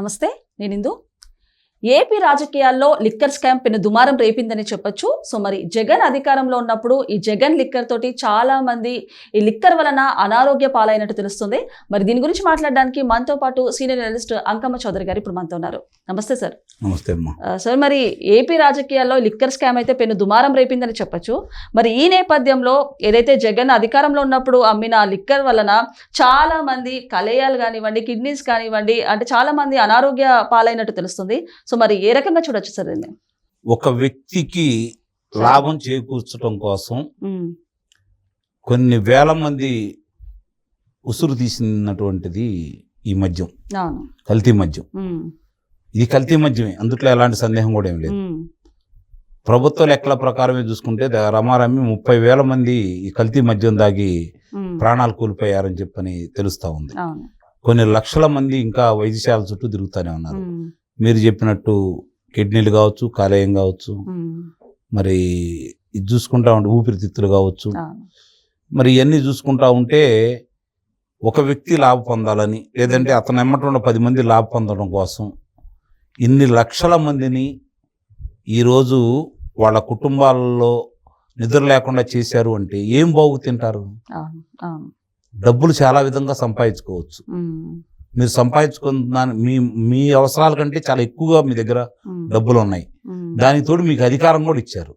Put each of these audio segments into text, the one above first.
నమస్తే నేను ఇందు ఏపీ రాజకీయాల్లో లిక్కర్ స్కామ్ పెను దుమారం రేపిందని చెప్పొచ్చు. సో మరి జగన్ అధికారంలో ఉన్నప్పుడు ఈ జగన్ లిక్కర్ తోటి చాలా మంది ఈ లిక్కర్ వలన అనారోగ్య పాలైనట్టు తెలుస్తుంది. మరి దీని గురించి మాట్లాడడానికి మనతో పాటు సీనియర్ జర్నలిస్ట్ అంకమ్మ చౌదరి గారు ఇప్పుడు మనతో ఉన్నారు. నమస్తే సార్. నమస్తే సార్ మరి ఏపీ రాజకీయాల్లో లిక్కర్ స్కామ్ అయితే పెను దుమారం రేపిందని చెప్పొచ్చు. మరి ఈ నేపథ్యంలో ఏదైతే జగన్ అధికారంలో ఉన్నప్పుడు అమ్మిన లిక్కర్ వలన చాలా మంది కలేయాలు కానివ్వండి కిడ్నీస్ కానివ్వండి అంటే చాలా మంది అనారోగ్య పాలైనట్టు తెలుస్తుంది. సో మరి ఏ రకంగా చూడొచ్చు సార్ దీన్ని? ఒక వ్యక్తికి లాభం చేకూర్చడం కోసం కొన్ని వేల మంది ఉసురు తీసినటువంటిది ఈ మద్యం కల్తీ మద్యం. ఇది కల్తీ మద్యమే అందుట్లో ఎలాంటి సందేహం కూడా ఏం లేదు. ప్రభుత్వ లెక్కల ప్రకారమే చూసుకుంటే రమారమి ముప్పై వేల మంది ఈ కల్తీ మద్యం దాగి ప్రాణాలు కోల్పోయారని చెప్పని తెలుస్తా ఉంది. కొన్ని లక్షల మంది ఇంకా వైద్యశాల చుట్టూ తిరుగుతూనే ఉన్నారు. మీరు చెప్పినట్టు కిడ్నీలు కావచ్చు కాలేయం కావచ్చు మరి ఇది చూసుకుంటా ఉంటే ఊపిరితిత్తులు కావచ్చు. మరి ఇవన్నీ చూసుకుంటా ఉంటే ఒక వ్యక్తి లాభ పొందాలని లేదంటే అతను ఎమ్మట ఉన్న పది మంది లాభ పొందడం కోసం ఇన్ని లక్షల మందిని ఈరోజు వాళ్ళ కుటుంబాలలో నిద్ర లేకుండా చేశారు అంటే ఏం బాగు తింటారు? డబ్బులు చాలా విధంగా సంపాదించుకోవచ్చు. మీరు సంపాదించుకున్న మీ మీ అవసరాల కంటే చాలా ఎక్కువగా మీ దగ్గర డబ్బులు ఉన్నాయి ఉమ్, దానికి తోడు మీకు అధికారం కూడా ఇచ్చారు.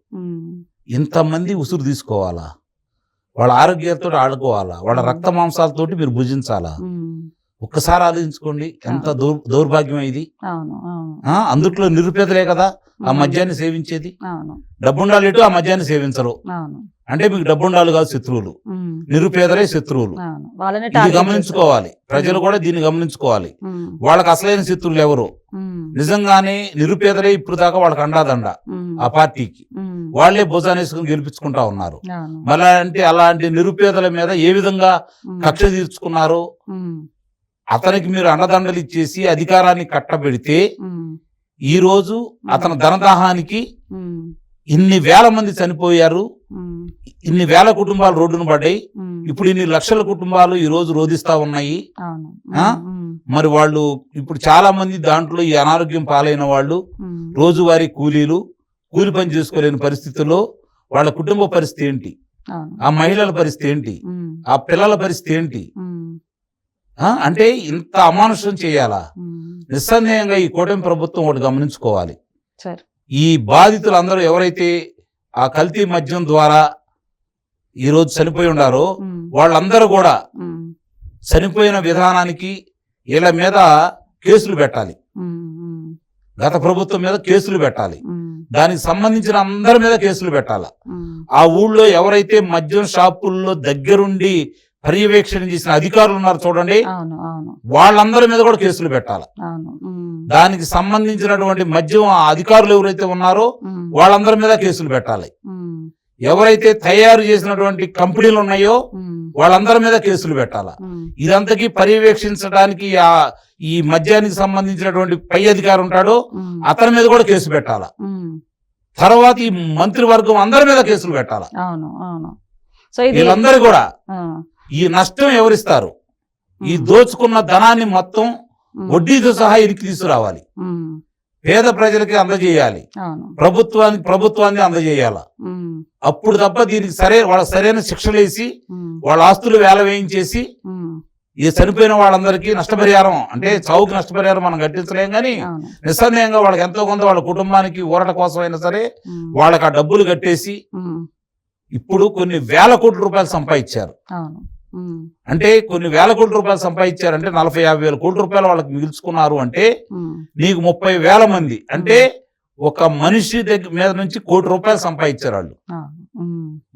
ఇంతమంది ఉసురు తీసుకోవాలా? వాళ్ళ ఆరోగ్యంతో ఆడుకోవాలా? వాళ్ళ రక్త మాంసాలతోటి మీరు భుజించాలా? ఒక్కసారి ఆలోచించుకోండి ఎంత దౌర్ దౌర్భాగ్యం ఇది. అందుట్లో నిరుపేదలే కదా ఆ మద్యాన్ని సేవించేది. డబ్బుండాలి ఎటు ఆ మద్యాన్ని సేవించరు. అంటే మీకు డబ్బుండాలి కాదు శత్రువులు. నిరుపేదలే శత్రువులు. ఇది గమనించుకోవాలి. ప్రజలు కూడా దీన్ని గమనించుకోవాలి. వాళ్ళకి అసలైన శత్రువులు ఎవరు? నిజంగానే నిరుపేదలే ఇప్పుడు దాకా వాళ్ళకి అండాదండ ఆ పార్టీకి. వాళ్ళే భుజానేసుకుని గెలిపించుకుంటా ఉన్నారు. మళ్ళా అంటే అలాంటి నిరుపేదల మీద ఏ విధంగా కక్ష తీర్చుకున్నారు అతనికి మీరు అండదండలు ఇచ్చేసి అధికారాన్ని కట్టబెడితే ఈ రోజు అతని ధనదాహానికి ఇన్ని వేల మంది చనిపోయారు. ఇన్ని వేల కుటుంబాలు రోడ్డున పడ్డాయి. ఇప్పుడు ఇన్ని లక్షల కుటుంబాలు ఈ రోజు రోధిస్తా ఉన్నాయి. మరి వాళ్ళు ఇప్పుడు చాలా మంది దాంట్లో ఈ అనారోగ్యం పాలైన వాళ్ళు రోజువారీ కూలీలు కూలి పని చేసుకోలేని పరిస్థితుల్లో వాళ్ళ కుటుంబ పరిస్థితి ఏంటి? ఆ మహిళల పరిస్థితి ఏంటి? ఆ పిల్లల పరిస్థితి ఏంటి? అంటే ఇంత అమానుషం చేయాలా? నిస్సందేహంగా ఈ కూటమి ప్రభుత్వం ఒకటి గమనించుకోవాలి. ఈ బాధితులందరూ ఎవరైతే ఆ కల్తీ మద్యం ద్వారా ఈ రోజు చనిపోయి ఉన్నారో. వాళ్ళందరూ కూడా చనిపోయిన విధానానికి వీళ్ళ మీద కేసులు పెట్టాలి. గత ప్రభుత్వం మీద కేసులు పెట్టాలి. దానికి సంబంధించిన అందరి మీద కేసులు పెట్టాలి? ఆ ఊళ్ళో ఎవరైతే మద్యం షాపుల్లో దగ్గరుండి పర్యవేక్షణ చేసిన అధికారులు ఉన్నారు చూడండి. వాళ్ళందరి మీద కూడా కేసులు పెట్టాలి. దానికి సంబంధించినటువంటి మద్యం అధికారులు ఎవరైతే ఉన్నారో వాళ్ళందరి మీద కేసులు పెట్టాలి. ఎవరైతే తయారు చేసినటువంటి కంపెనీలు ఉన్నాయో వాళ్ళందరి మీద కేసులు పెట్టాలి. ఇదంతకీ పర్యవేక్షించడానికి ఆ ఈ మద్యానికి సంబంధించినటువంటి పై అధికారి ఉంటాడో అతని మీద కూడా కేసు పెట్టాలి. తర్వాత ఈ మంత్రివర్గం అందరి మీద కేసులు పెట్టాలి. వీళ్ళందరూ కూడా ఈ నష్టం ఎవరిస్తారు? ఈ దోచుకున్న ధనాన్ని మొత్తం వడ్డీతో సహా ఇరికి తీసుకురావాలి. పేద ప్రజలకి అందజేయాలి. ప్రభుత్వానికి ప్రభుత్వాన్ని అందజేయాల. అప్పుడు తప్ప దీనికి సరే వాళ్ళ సరైన శిక్షలు వేసి ఉమ్, వాళ్ళ ఆస్తులు వేల వేయించేసి ఉమ్, ఈ చనిపోయిన వాళ్ళందరికీ నష్టపరిహారం అంటే చౌకి నష్టపరిహారం మనం కట్టించలేం కానీ నిస్సందేహంగా వాళ్ళకి ఎంతో కొంత వాళ్ళ కుటుంబానికి ఊరట కోసమైనా సరే ఉమ్, వాళ్ళకి ఆ డబ్బులు కట్టేసి ఇప్పుడు కొన్ని వేల కోట్ల రూపాయలు సంపాదించారు. అంటే కొన్ని వేల కోట్ల రూపాయలు సంపాదించారు అంటే నలభై యాభై వేల కోట్ల రూపాయలు వాళ్ళకి మిగుల్చుకున్నారు అంటే నీకు ముప్పై వేల మంది. అంటే ఒక మనిషి దగ్గర మీద నుంచి కోటి రూపాయలు సంపాదించారు వాళ్ళు.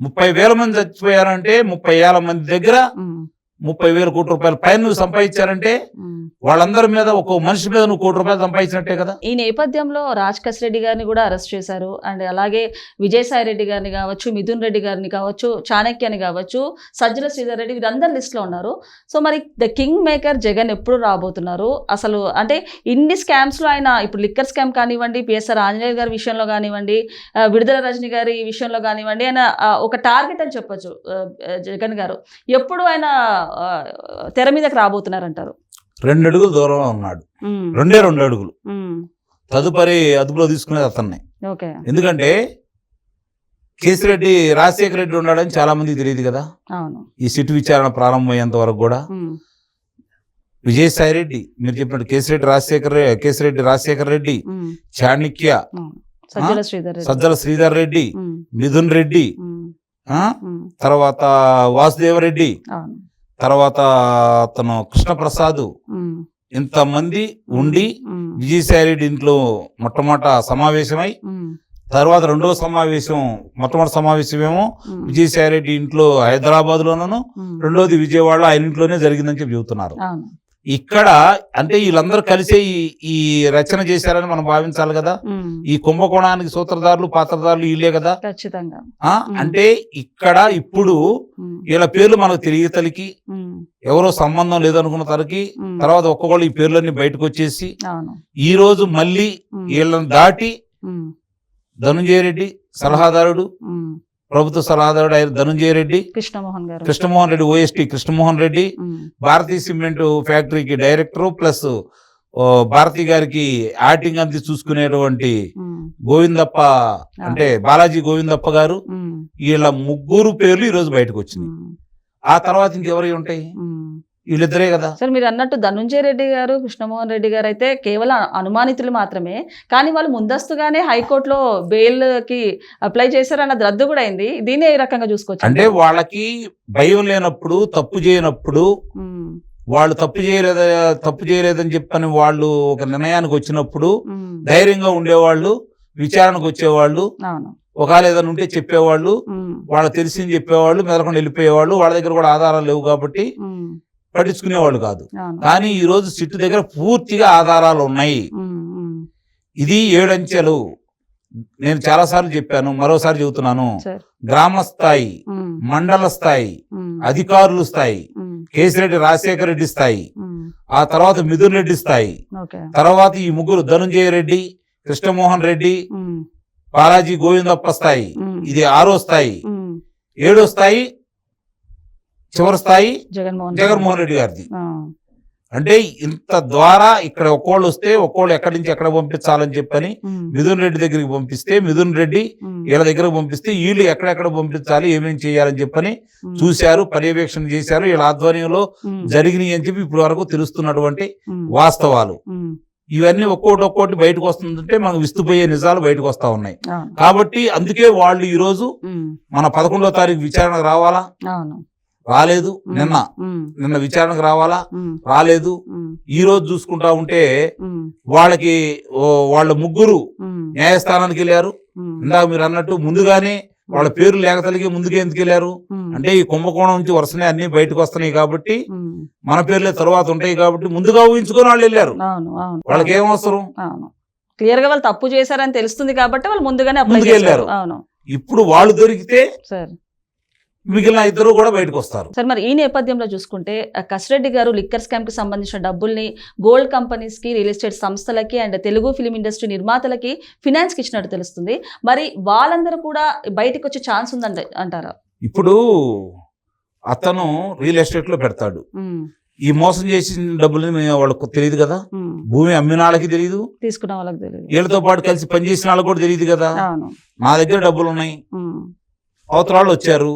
ముప్పై వేల మంది చచ్చిపోయారంటే ముప్పై వేల మంది దగ్గర ముప్పై వేల కోట్ల రూపాయలు పైన నువ్వు సంపాదించారంటే. వాళ్ళందరి మీద ఒక్కో మనిషి మీద నువ్వు కోటి రూపాయలు సంపాదించినట్టే కదా? ఈ నేపథ్యంలో రాజ్ కస్ రెడ్డి గారిని కూడా అరెస్ట్ చేశారు. అండ్ అలాగే విజయసాయి రెడ్డి గారిని కావచ్చు మిథున్ రెడ్డి గారిని కావచ్చు చాణక్యని కావచ్చు సజ్జల శ్రీధర్ రెడ్డి వీరందరు లిస్ట్లో ఉన్నారు. సో మరి ద కింగ్ మేకర్ జగన్ ఎప్పుడు రాబోతున్నారు? అసలు అంటే ఇన్ని స్కామ్స్లో ఆయన ఇప్పుడు లిక్కర్ స్కామ్ కానివ్వండి పిఎస్ఆర్ ఆంజనేయ గారి విషయంలో కానివ్వండి విడుదల రజని గారి విషయంలో కానివ్వండి ఆయన ఒక టార్గెట్ అని చెప్పొచ్చు జగన్ గారు. ఎప్పుడు ఆయన తెర మీదకి రాబోతున్నారంటారు. రెండు అడుగులు దూరంలో ఉన్నాడు. రెండే రెండు అడుగులు తదుపరి అదుపులో తీసుకునేది అతన్ని. ఎందుకంటే కేసిరెడ్డి రాజశేఖర రెడ్డి ఉన్నాడని చాలా మందికి తెలియదు కదా. ఈ సిట్ విచారణ ప్రారంభమయ్యేంత వరకు కూడా. విజయసాయి రెడ్డి మీరు చెప్పినట్టు కేసిరెడ్డి రాజశేఖర కేసిరెడ్డి రాజశేఖర రెడ్డి చాణక్య. సజ్జల శ్రీధర్ రెడ్డి. సజ్జల శ్రీధర్ రెడ్డి ఉమ్, మిథున్ రెడ్డి తర్వాత వాసుదేవరెడ్డి అవును. తర్వాత అతను కృష్ణప్రసాద్. ఇంతమంది ఉండి ఉమ్, విజయసాయి రెడ్డి ఇంట్లో మొట్టమొదట సమావేశమై తర్వాత రెండో సమావేశం మొట్టమొదటి సమావేశం ఏమో ఉమ్, విజయసాయి రెడ్డి ఇంట్లో హైదరాబాద్ లోనూ రెండోది విజయవాడలో ఆయన ఇంట్లోనే జరిగిందని చెప్పి చెబుతున్నారు. ఇక్కడ అంటే వీళ్ళందరూ కలిసే ఈ రచన చేశారని మనం భావించాలి కదా. ఈ కుంభకోణానికి సూత్రధారులు పాత్రధారులు వీళ్ళే కదా. ఖచ్చితంగా. అంటే ఇక్కడ ఇప్పుడు వీళ్ళ పేర్లు మనకు తెలియతలకి ఎవరో సంబంధం లేదనుకున్న తరకి తర్వాత ఒక్కొక్కళ్ళు ఈ పేర్లన్నీ బయటకు వచ్చేసి ఈ రోజు మళ్ళీ వీళ్ళని దాటి ధనుంజయ రెడ్డి సలహాదారుడు ప్రభుత్వ సలహాదారుడు ఆయన ధనుంజయ రెడ్డి కృష్ణమోహన్ గారు. కృష్ణమోహన్ రెడ్డి ఓఎస్టీ కృష్ణమోహన్ రెడ్డి భారతీయ సిమెంట్ ఫ్యాక్టరీకి డైరెక్టర్ ప్లస్ భారతి గారికి యాక్టింగ్ అంది చూసుకునేటువంటి గోవిందప్ప అంటే బాలాజీ గోవిందప్ప గారు వీళ్ళ ముగ్గురు పేర్లు ఈ రోజు బయటకు వచ్చినాయి. ఆ తర్వాత ఇంకెవరి ఉంటాయి. వీళ్ళిద్దరే కదా. సార్ మీరు అన్నట్టు ధనుంజయ రెడ్డి గారు కృష్ణమోహన్ రెడ్డి గారు అయితే కేవలం అనుమానితులు మాత్రమే కానీ వాళ్ళు ముందస్తుగానే హైకోర్టులో బెయిల్కి అప్లై చేశారన్నది రద్దు కూడా అయింది. దీన్ని ఏ రకంగా చూసుకోవచ్చు? అంటే వాళ్ళకి భయం లేనప్పుడు తప్పు చేయనప్పుడు వాళ్ళు తప్పు చేయలేదు తప్పు చేయలేదని చెప్పని వాళ్ళు ఒక నిర్ణయానికి వచ్చినప్పుడు ధైర్యంగా ఉండేవాళ్ళు విచారణకు వచ్చేవాళ్ళు ఒకవేళ ఏదైనా ఉంటే చెప్పేవాళ్ళు ఉమ్, వాళ్ళకి తెలిసింది చెప్పేవాళ్ళు మెదలకుండా వెళ్ళిపోయేవాళ్ళు వాళ్ళ దగ్గర కూడా ఆధారాలు లేవు కాబట్టి పట్టించుకునేవాళ్ళు కాదు. కానీ ఈ రోజు సిట్టు దగ్గర పూర్తిగా ఆధారాలు ఉన్నాయి. ఇది ఏడంచెలు. నేను చాలా సార్లు చెప్పాను మరోసారి చెబుతున్నాను. గ్రామ స్థాయి మండల స్థాయి అధికారుల స్థాయి కేసిరెడ్డి రాజశేఖర రెడ్డి స్థాయి ఆ తర్వాత మిథున్ రెడ్డి స్థాయి తర్వాత ఈ ముగ్గురు ధనుంజయ రెడ్డి కృష్ణమోహన్ రెడ్డి బాలాజీ గోవిందప్ప స్థాయి ఇది ఆరో స్థాయి. ఏడో స్థాయి చివరి స్థాయి జగన్మోహన్ రెడ్డి. జగన్మోహన్ రెడ్డి గారిది. అంటే ఇంత ద్వారా ఇక్కడ ఒక్కోళ్ళు వస్తే ఒక్కోళ్ళు ఎక్కడి నుంచి ఎక్కడ పంపించాలని చెప్పని మిథున్ రెడ్డి దగ్గరికి పంపిస్తే మిథున్ రెడ్డి వీళ్ళ దగ్గరకు పంపిస్తే వీళ్ళు ఎక్కడెక్కడ పంపించాలి ఏమేమి చేయాలని చెప్పని చూశారు పర్యవేక్షణ చేశారు. వీళ్ళ ఆధ్వర్యంలో జరిగినాయి అని చెప్పి ఇప్పటి వరకు తెలుస్తున్నటువంటి వాస్తవాలు. ఇవన్నీ ఒక్కోటి ఒక్కోటి బయటకు వస్తుందంటే మనకు విస్తుపోయే నిజాలు బయటకు వస్తా ఉన్నాయి. కాబట్టి అందుకే వాళ్ళు ఈ రోజు ఉమ్, మన పదకొండో తారీఖు విచారణకు రావాలా? రాలేదు. నిన్న. నిన్న విచారణకు రావాలా? రాలేదు. ఈ రోజు చూసుకుంటా ఉంటే వాళ్ళకి వాళ్ళ ముగ్గురు న్యాయస్థానానికి వెళ్ళారు. ఇందాక మీరు అన్నట్టు ముందుగానే వాళ్ళ పేర్లు లేఖతలిగి ముందుకే ఎందుకు వెళ్ళారు? అంటే ఈ కుంభకోణం నుంచి వరుసనే అన్ని బయటకు వస్తున్నాయి కాబట్టి మన పేర్లే తర్వాత ఉంటాయి కాబట్టి ముందుగా ఊహించుకొని వాళ్ళు వెళ్ళారు. వాళ్ళకి ఏం అవసరం? క్లియర్గా వాళ్ళు తప్పు చేశారని తెలుస్తుంది కాబట్టి వాళ్ళు ముందుగానే వెళ్ళారు. ఇప్పుడు వాళ్ళు దొరికితే సార్. మిగిలిన ఇద్దరు కూడా బయటకు వస్తారు. సార్ మరి ఈ నేపథ్యంలో చూసుకుంటే కసిరెడ్డి గారు లిక్కర్ స్కామ్కి సంబంధించిన డబ్బుల్ని గోల్డ్ కంపెనీస్కి రియల్ ఎస్టేట్ సంస్థలకి అండ్ తెలుగు ఫిలిం ఇండస్ట్రీ నిర్మాతలకి ఫినాన్స్కి ఇచ్చినట్టు తెలుస్తుంది. మరి వాళ్ళందరూ కూడా బయటకు వచ్చే ఛాన్స్ ఉందంట అంటారా? ఇప్పుడు అతను రియల్ ఎస్టేట్లో పెడతాడు. ఈ మోసం చేసిన డబ్బులు వాళ్ళకు తెలియదు కదా. భూమి అమ్మిన వాళ్ళకి తెలియదు. తీసుకున్న వాళ్ళకి తెలియదు. వీళ్ళతో పాటు కలిసి పనిచేసిన వాళ్ళకి కూడా తెలియదు కదా. నా దగ్గర డబ్బులు ఉన్నాయి. వాళ్ళు వచ్చారు.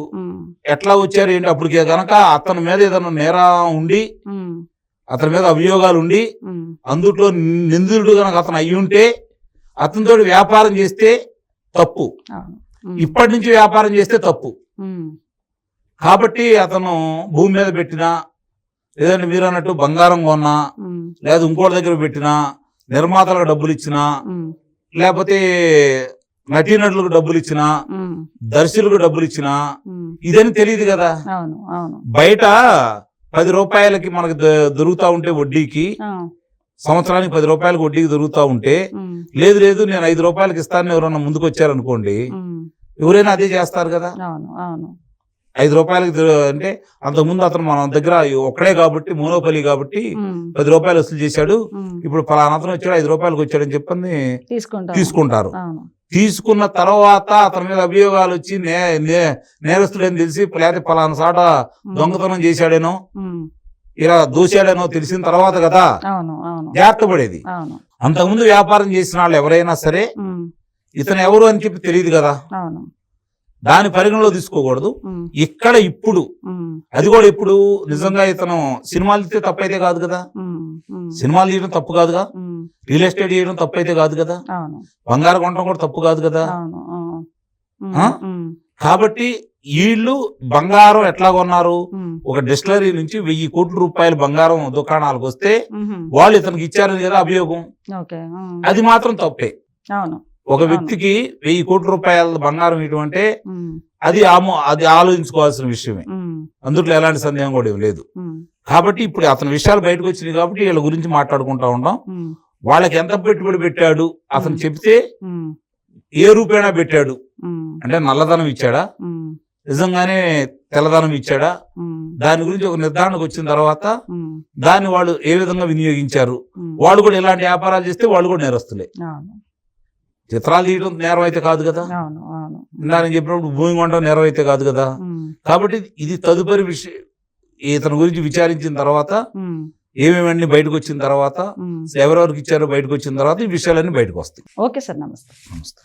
ఎట్లా వచ్చారు ఏంటి అప్పటికే గనక అతని మీద ఏదైనా నేరం ఉండి అతని మీద అభియోగాలు ఉండి అందుట్లో నిందితుడు కనుక అతను అయ్యి ఉంటే అతనితో వ్యాపారం చేస్తే తప్పు. ఇప్పటి నుంచి వ్యాపారం చేస్తే తప్పు. కాబట్టి అతను భూమి మీద పెట్టినా లేదంటే మీరు అన్నట్టు బంగారం కొన్నా లేదా ఇంకోటి దగ్గర పెట్టినా నిర్మాతలకు డబ్బులు ఇచ్చినా లేకపోతే నటీనటులకు డబ్బులు ఇచ్చినా దర్శకులకు డబ్బులు ఇచ్చినా ఇదని తెలియదు కదా. బయట పది రూపాయలకి మనకు దొరుకుతా ఉంటే వడ్డీకి సంవత్సరానికి పది రూపాయలకి వడ్డీకి దొరుకుతా ఉంటే లేదు లేదు నేను ఐదు రూపాయలకి ఇస్తాను ఎవరన్నా ముందుకు వచ్చారనుకోండి ఎవరైనా అదే చేస్తారు కదా. ఐదు రూపాయలకి అంటే అంతకుముందు అతను మన దగ్గర ఒక్కడే కాబట్టి మోనోపలి కాబట్టి పది రూపాయలు వసూలు చేశాడు. ఇప్పుడు పలానా అతను వచ్చాడు ఐదు రూపాయలకి వచ్చాడని చెప్పని తీసుకుంటాం తీసుకుంటారు. తీసుకున్న తర్వాత అతని మీద అభియోగాలు వచ్చి నే నేరస్తుడని తెలిసి లేకపోతే పలానా సాట దొంగతనం చేశాడేనో ఇలా దోషాలేనో తెలిసిన తర్వాత కదా జాగ్రత్త పడేది అంతకుముందు వ్యాపారం చేసిన వాళ్ళు ఎవరైనా సరే ఇతను ఎవరు అని చెప్పి తెలియదు కదా. దాని పరిగణలో తీసుకోకూడదు. ఇక్కడ ఇప్పుడు అది కూడా ఇప్పుడు నిజంగా ఇతను సినిమాలు తీస్తే తప్పైతే కాదు కదా? సినిమాలు తీయడం తప్పు కాదుగా? రియల్ ఎస్టేట్ చేయడం తప్పైతే కాదు కదా? అవును. బంగారు కొనడం కూడా తప్పు కాదు కదా? కాబట్టి వీళ్ళు బంగారం ఎట్లా కొన్నారు? ఒక డిస్టిలరీ నుంచి వెయ్యి కోట్ల రూపాయల బంగారం దుకాణాలకు వస్తే వాళ్ళు ఇతనికి ఇచ్చారని కదా అభియోగం? అది మాత్రం తప్పే. అవును. ఒక వ్యక్తికి వెయ్యి కోట్ల రూపాయల బంగారం ఉమ్, అది అది ఆలోచించుకోవాల్సిన విషయమే. అందుట్లో ఎలాంటి సందేహం కూడా ఏం లేదు. కాబట్టి ఇప్పుడు అతని విషయాలు బయటకు వచ్చినాయి కాబట్టి వీళ్ళ గురించి మాట్లాడుకుంటా ఉంటాం ఉమ్, వాళ్ళకి ఎంత పెట్టుబడి పెట్టాడు? అతను. చెప్తే ఏ రూపేణా పెట్టాడు? అంటే నల్లధనం ఇచ్చాడా? నిజంగానే తెల్లధనం ఇచ్చాడా? దాని గురించి ఒక నిర్ధారణకు వచ్చిన తర్వాత దాన్ని వాళ్ళు ఏ విధంగా వినియోగించారు? వాళ్ళు కూడా ఇలాంటి వ్యాపారాలు చేస్తే వాళ్ళు కూడా నేరస్తులే. చిత్రాలు తీయడం నేరం అయితే కాదు? కదా నేను చెప్పినప్పుడు భూమి కొనడం నేరం అయితే కాదు? కదా కాబట్టి ఇది తదుపరి విషయం ఇతని గురించి విచారించిన తర్వాత ఏమేమన్నీ బయటకు వచ్చిన తర్వాత. ఎవరెవరికి ఇచ్చారో బయటకు వచ్చిన తర్వాత ఈ విషయాలన్నీ బయటకు వస్తాయి. ఓకే సార్ నమస్తే. నమస్తే.